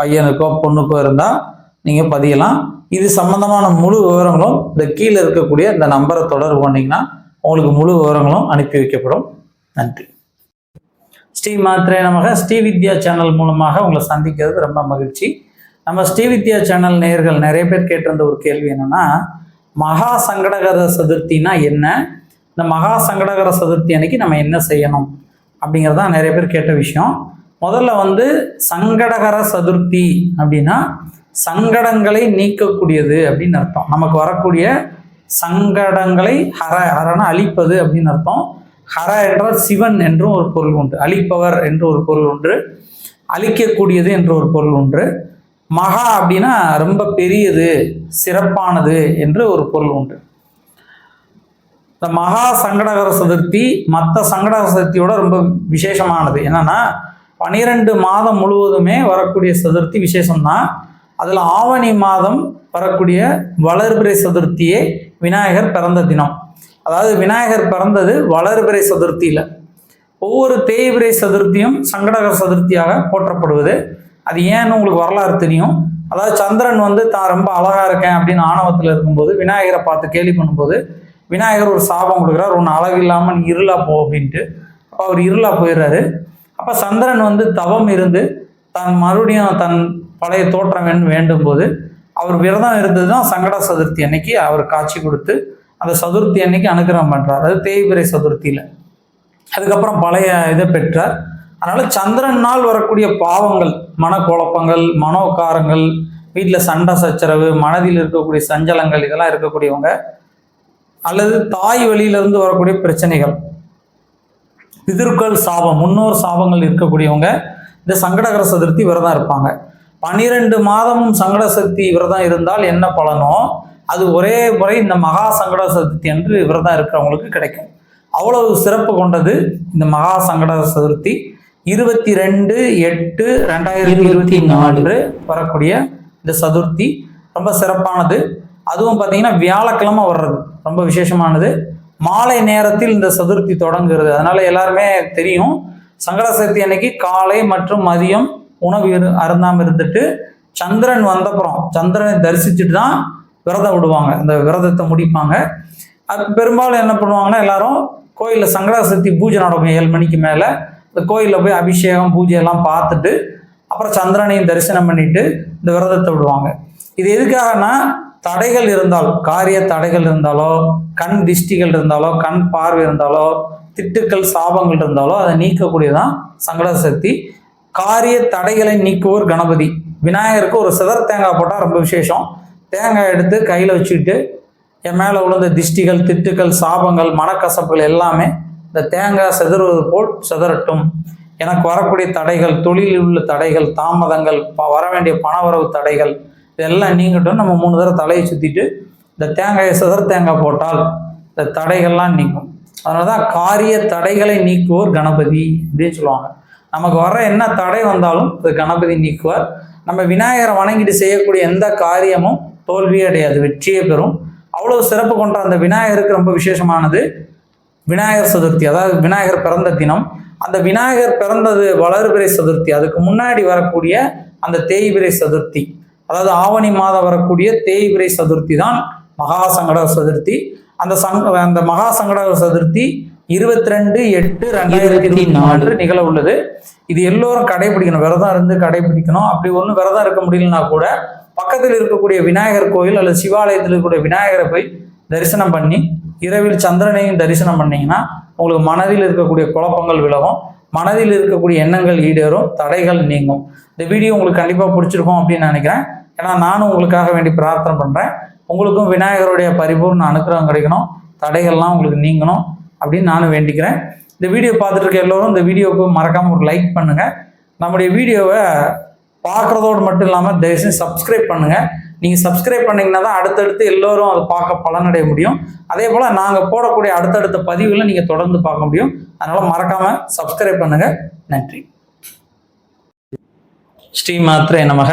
பையனுக்கோ பொண்ணுக்கோ இருந்தால் நீங்கள் பதியலாம். இது சம்பந்தமான முழு விவரங்களும் இந்த கீழே இருக்கக்கூடிய இந்த நம்பரை தொடர்பு பண்ணிங்கன்னா உங்களுக்கு முழு விவரங்களும் அனுப்பி வைக்கப்படும். நன்றி. ஸ்ரீ மாத்திரை நமக. ஸ்ரீ வித்யா சேனல் மூலமாக உங்களை சந்திக்கிறது ரொம்ப மகிழ்ச்சி. நம்ம ஸ்ரீ வித்யா சேனல் நேயர்கள் நிறைய பேர் கேட்டிருந்த ஒரு கேள்வி என்னென்னா மகா சங்கடகர சதுர்த்தினா என்ன? இந்த மகா சங்கடகர சதுர்த்தி அன்னைக்கு நம்ம என்ன செய்யணும்? அப்படிங்கிறது தான் நிறைய பேர் கேட்ட விஷயம். முதல்ல வந்து சங்கடகர சதுர்த்தி அப்படின்னா சங்கடங்களை நீக்கக்கூடியது அப்படின்னு அர்த்தம். நமக்கு வரக்கூடிய சங்கடங்களை ஹர ஹரன அழிப்பது அப்படின்னு அர்த்தம். ஹர என்றால் சிவன் என்றும் ஒரு பொருள் உண்டு. அழிப்பவர் என்று ஒரு பொருள் உண்டு. அழிக்கக்கூடியது என்று ஒரு பொருள் உண்டு. மகா அப்படின்னா ரொம்ப பெரியது சிறப்பானது என்று ஒரு பொருள் உண்டு. இந்த மகா சங்கடகர சதுர்த்தி மற்ற சங்கடகர சதுர்த்தியோட ரொம்ப விசேஷமானது. என்னன்னா பனிரெண்டு மாதம் முழுவதுமே வரக்கூடிய சதுர்த்தி விசேஷம்தான். அதில் ஆவணி மாதம் வரக்கூடிய வளர்பிறை சதுர்த்தியே விநாயகர் பிறந்த தினம். அதாவது விநாயகர் பிறந்தது வளர்பிறை சதுர்த்தியில். ஒவ்வொரு தேய்பிறை சதுர்த்தியும் சங்கடகர சதுர்த்தியாக போற்றப்படுவது. அது ஏன்னு உங்களுக்கு வரலாறு தெரியும். அதாவது சந்திரன் வந்து தான் ரொம்ப அழகாக இருக்கேன் அப்படின்னு ஆணவத்தில் இருக்கும்போது விநாயகரை பார்த்து கேலி பண்ணும்போது விநாயகர் ஒரு சாபம் கொடுக்குறார். ஒன்று அழகு இல்லாமல் நீ இருளா போ அப்படின்ட்டு. அப்போ அவர் இருளா போயிடுறாரு. அப்போ சந்திரன் வந்து தவம் இருந்து தன் மறுபடியும் தன் பழைய தோற்றம் வேண்டும் போது அவர் விரதம் இருந்தது தான் சங்கட சதுர்த்தி அன்னைக்கு அவர் காட்சி கொடுத்து அந்த சதுர்த்தி அன்னைக்கு அனுகிரகம் பண்ணுறார் அது தேய்பிறை சதுர்த்தியில். அதுக்கப்புறம் பழைய இதை பெற்றார். அதனால் சந்திரனால் வரக்கூடிய பாவங்கள் மனக்குழப்பங்கள் மனோகாரங்கள் வீட்டில் சண்டை சச்சரவு மனதில் இருக்கக்கூடிய சஞ்சலங்கள் இதெல்லாம் இருக்கக்கூடியவங்க அல்லது தாய் வழியிலிருந்து வரக்கூடிய பிரச்சனைகள் பிதிருக்கள் சாபம் முன்னோர் சாபங்கள் இருக்கக்கூடியவங்க இந்த சங்கடகர சதுர்த்தி விரதம் இருப்பாங்க. பனிரெண்டு மாதமும் சங்கட சதுர்த்தி விரதம் இருந்தால் என்ன பலனோ அது ஒரே முறை இந்த மகா சங்கட சதுர்த்தி என்று விரதம் இருக்கிறவங்களுக்கு கிடைக்கும். அவ்வளவு சிறப்பு கொண்டது இந்த மகா சங்கட சதுர்த்தி. இருபத்தி ரெண்டு எட்டு ரெண்டாயிரத்தி இருபத்தி நாலு வரக்கூடிய இந்த சதுர்த்தி ரொம்ப சிறப்பானது. அதுவும் பார்த்தீங்கன்னா வியாழக்கிழமை வர்றது ரொம்ப விசேஷமானது. மாலை நேரத்தில் இந்த சதுர்த்தி தொடங்குகிறது. அதனால எல்லாருமே தெரியும். சங்கட சதுர்த்தி அன்னைக்கு காலை மற்றும் மதியம் உணவு இரு அருந்தாமல் இருந்துட்டு சந்திரன் வந்தப்புறம் சந்திரனை தரிசிச்சுட்டு தான் விரதம் விடுவாங்க. இந்த விரதத்தை முடிப்பாங்க. அது பெரும்பாலும் என்ன பண்ணுவாங்கன்னா எல்லாரும் கோயிலில் சங்கட சதுர்த்தி பூஜை நடக்கும் ஏழு மணிக்கு மேலே. இந்த கோயிலில் போய் அபிஷேகம் பூஜை எல்லாம் பார்த்துட்டு அப்புறம் சந்திரனையும் தரிசனம் பண்ணிட்டு இந்த விரதத்தை விடுவாங்க. இது எதுக்காகனா தடைகள் இருந்தால் காரிய தடைகள் இருந்தாலோ கண் திஷ்டிகள் இருந்தாலோ கண் பார்வை இருந்தாலோ திட்டுக்கள் சாபங்கள் இருந்தாலோ அதை நீக்கக்கூடியதான் சங்கட சக்தி. காரிய தடைகளை நீக்குவோர் கணபதி. விநாயகருக்கு ஒரு சிதர் தேங்காய் போட்டால் ரொம்ப விசேஷம். தேங்காய் எடுத்து கையில் வச்சுக்கிட்டு என் மேலே விழுந்த திஷ்டிகள் திட்டுக்கள் சாபங்கள் மனக்கசப்புகள் எல்லாமே இந்த தேங்காய் செதறுவது போல் செதறட்டும். எனக்கு வரக்கூடிய தடைகள் தொழிலில் உள்ள தடைகள் தாமதங்கள் ப- வர வேண்டிய பணவரவு தடைகள் இதெல்லாம் நீங்கட்டும் நம்ம மூணு தடவை தலையை சுற்றிட்டு இந்த தேங்காயை சிதற தேங்காய் போட்டால் இந்த தடைகள்லாம் நீங்கும். அதனால தான் காரிய தடைகளை நீக்குவோர் கணபதி அப்படின்னு சொல்லுவாங்க. நமக்கு வர்ற என்ன தடை வந்தாலும் அது கணபதி நீக்குவார். நம்ம விநாயகரை வணங்கிட்டு செய்யக்கூடிய எந்த காரியமும் தோல்வியே அடையாது வெற்றியே பெறும். அவ்வளவு சிறப்பு கொண்ட அந்த விநாயகருக்கு ரொம்ப விசேஷமானது விநாயகர் சதுர்த்தி அதாவது விநாயகர் பிறந்த தினம். அந்த விநாயகர் பிறந்தது வளர்பிறை சதுர்த்தி அதுக்கு முன்னாடி வரக்கூடிய அந்த தேய்பிறை சதுர்த்தி. அதாவது ஆவணி மாதம் வரக்கூடிய தேய்பிறை சதுர்த்தி தான் மகா சங்கட சதுர்த்தி. அந்த சங்க அந்த மகா சங்கட சதுர்த்தி இருபத்தி ரெண்டு எட்டு ரெண்டாயிரத்தி நாலு. நிகழ உள்ளது. இது எல்லோரும் கடைபிடிக்கணும். விரதம் இருந்து கடைபிடிக்கணும். அப்படி ஒன்றும் விரதம் இருக்க முடியலனா கூட பக்கத்தில் இருக்கக்கூடிய விநாயகர் கோயில் அல்லது சிவாலயத்தில் இருக்கக்கூடிய விநாயகரை போய் தரிசனம் பண்ணி இரவில் சந்திரனையும் தரிசனம் பண்ணீங்கன்னா உங்களுக்கு மனதில் இருக்கக்கூடிய குழப்பங்கள் விலகும். மனதில் இருக்கக்கூடிய எண்ணங்கள் ஈடேறும். தடைகள் நீங்கும். இந்த வீடியோ உங்களுக்கு கண்டிப்பாக பிடிச்சிருக்கும் அப்படின்னு நினைக்கிறேன். ஏன்னா நானும் உங்களுக்காக வேண்டி பிரார்த்தனை பண்ணுறேன் உங்களுக்கும் விநாயகருடைய பரிபூர்ண அனுக்கிரகம் கிடைக்கணும். தடைகள்லாம் உங்களுக்கு நீங்கணும் அப்படின்னு நானும் வேண்டிக்கிறேன். இந்த வீடியோ பார்த்துட்டு இருக்க எல்லோரும் இந்த வீடியோவுக்கு மறக்காமல் ஒரு லைக் பண்ணுங்கள் நம்முடைய வீடியோவை பார்க்குறதோடு மட்டும் இல்லாமல் தயவுசெய்து சப்ஸ்கிரைப் பண்ணுங்கள் நீங்கள் சப்ஸ்கிரைப் பண்ணீங்கன்னா தான் அடுத்தடுத்து எல்லோரும் அதை பார்க்க பலனடைய முடியும். அதே போல் நாங்கள் போடக்கூடிய அடுத்தடுத்த பதிவுகளை நீங்கள் தொடர்ந்து பார்க்க முடியும். அதனால் மறக்காமல் சப்ஸ்கிரைப் பண்ணுங்கள் நன்றி. ஸ்ரீ மாத்திரை நமக.